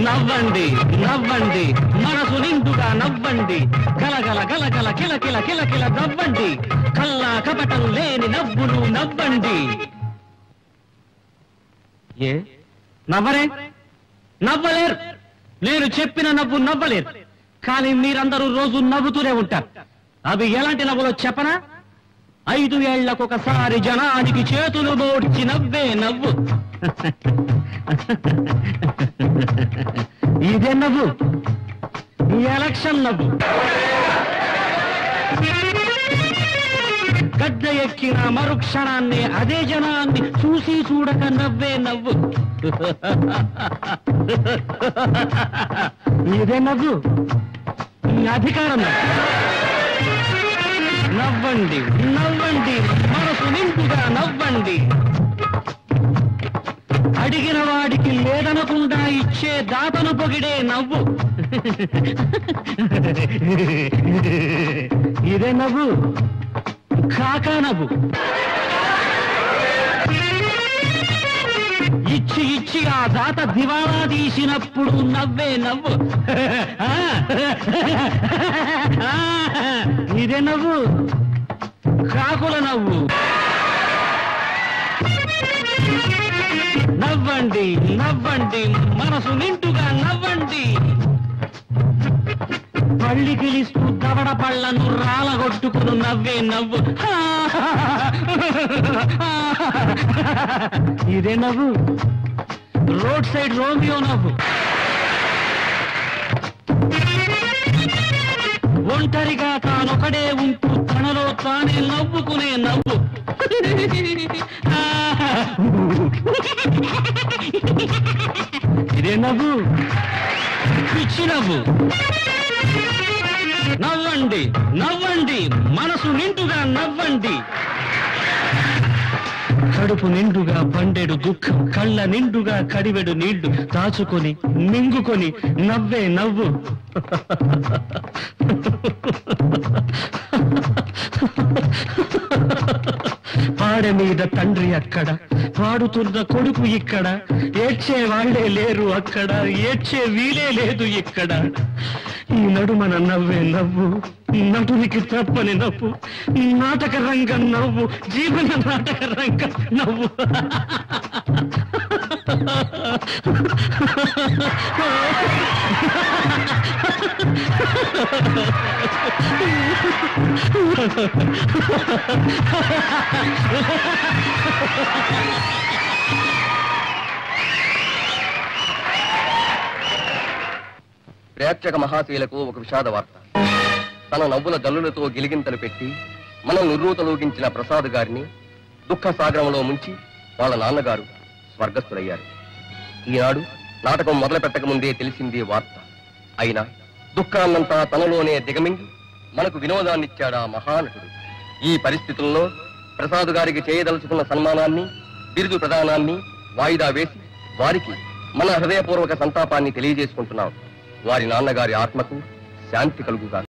నవ్వండి నవ్వండి. మనసు నిండుగా నవ్వండి. గలగల గలగల కిల కిల కిల కిల నవ్వండి. కల్లా కపటం లేని నవ్వులు నవ్వండి. ఏ? నవ్వరే? నవ్వలేరు. నేను చెప్పిన నవ్వు నవ్వలేరు. కానీ మీరందరూ రోజు నవ్వుతూనే ఉంటారు. అవి ఎలాంటి నవ్వులో చెప్పనా? ఐదు ఏళ్ళకొకసారి జనానికి చేతులు బోడ్చి నవ్వే నవ్వు. ఇదే నవ్వు. ఈ ఎలక్షన్ నవ్వు. గడ్డ ఎక్కిన మరుక్షణాన్ని అదే జనాన్ని చూసి చూడక నవ్వే నవ్వు. ఇదే నవ్వు. అధికారం నవ్వు. నవ్వండి నవ్వండి మనసు నింపుగా నవ్వండి. అడిగిన వాడికి లేదనకుండా ఇచ్చే దాతను పొగిడే నవ్వు. ఇదే నవ్వు. కాకా నవ్వు. ఇచ్చి ఇచ్చి ఆ దాత దివాళా తీసినప్పుడు నవ్వే నవ్వు. ఇదే నవ్వు. కాకుల నవ్వు. నవ్వండి నవ్వండి మనసు నింటుగా నవ్వండి. పళ్ళి గిలిస్తూ దవడ పళ్ళను రాలగొట్టుకుని నవ్వే నవ్వు. ఇదే నవ్వు. రోడ్ సైడ్ రోమియో నవ్వు. ఒంటరిగా తానొకడే ఉంటూ తనలో తానే నవ్వుకునే నవ్వు. ఇదే నవ్వు. పిచ్చి నవ్వు. నవ్వండి నవ్వండి మనసు నిండుగా నవ్వండి. కడుపు నిండుగా పండెడు దుఃఖం కళ్ళ నిండుగా కడివెడు నీళ్ళు దాచుకొని మింగుకొని నవ్వే నవ్వు. పాడె మీద తండ్రి అక్కడ పాడుతున్న కొడుకు ఇక్కడ ఏడ్చే వాళ్ళే లేరు అక్కడ ఏడ్చే వీలే లేదు ఇక్కడ. నడుమన నవ్వే నవ్వు నటునికి తప్పని నవ్వు నాటక రంగం నవ్వు జీవన నాటక రంగం నవ్వు. ప్రేక్షక మహాశీలకు ఒక విషాద వార్త. తన నవ్వుల జల్లులతో గిలిగింతలు పెట్టి మనం నిర్రూతలోగించిన ప్రసాద్ గారిని దుఃఖ సాగరంలో ముంచి వాళ్ళ నాన్నగారు స్వర్గస్థులయ్యారు. ఈనాడు నాటకం మొదలు పెట్టక ముందే తెలిసింది వార్త. అయినా దుఃఖాన్నంతా తనలోనే దిగమింగి మనకు వినోదాన్నిచ్చాడా మహానటుడు. ఈ పరిస్థితుల్లో ప్రసాద్ గారికి చేయదలుచుకున్న సన్మానాన్ని బిరుదు ప్రదానాన్ని వాయిదా వేసి వారికి మన హృదయపూర్వక సంతాపాన్ని తెలియజేసుకుంటున్నాం. వారి నాన్నగారి ఆత్మకు శాంతి కలుగుగా